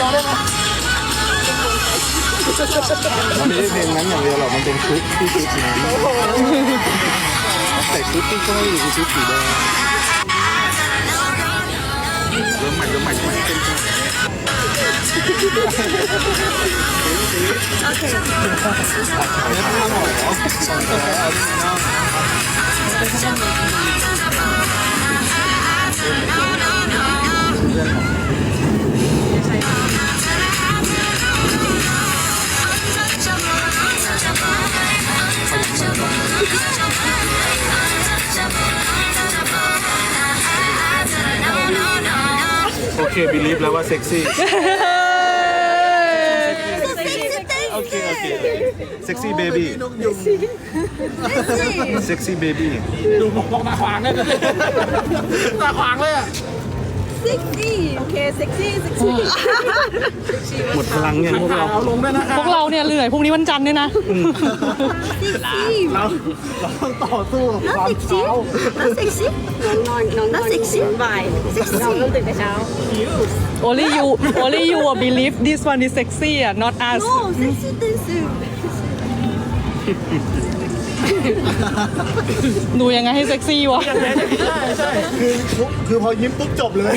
ยอได้ไหมมันไม่ใช่เพลงนั้นอย่างเดียวหรอกมันเป็นชุดที่ชุดนั้นแต่ชุดที่เขาให้อยู่คือชุดสีแดงเริ่มใหม่เริ่มใหม่เริ่มใหม่เป็นโอเค บิลีฟแล้วว่าเซ็กซี่โอเคโอเคเซ็กซี่เบบี้เซ็กซี่เบบี้ดูมองตาขวางเลยตาขวางเลยอะ โอเคเซ็กซี่เซ็กซี่หมดพลังเนี่ยพวกเราเอาลงด้วยนะครัพบวกเราเนี่ยเหนื่อยพรุ่งนี้วันจันทร์เนี่ยนะเราเราต้องต่อสู้กับความเช้าเซ็กซี่น้องนอนน้องนอนเซ็กซี่บ่ายเซ็กซี่เราต้องตื่นแต่เช้า only you only you believe this one is sexy อะ not us โอ้เซ็กซี่เต้นสู ดูยังไงให้เซ็กซี่วะ ใช่ใช่คือคือพอยิ้มปุ๊บจบเลย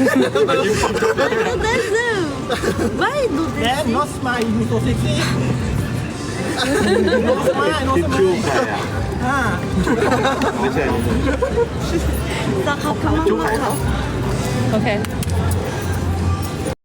เต้นสูไม่ดูแดน not smile you so sexy no smile no ทิช smile ชู่ใครอะอ่าไม่ใช่ตาเขาเขาชู่ใครเขาโอเค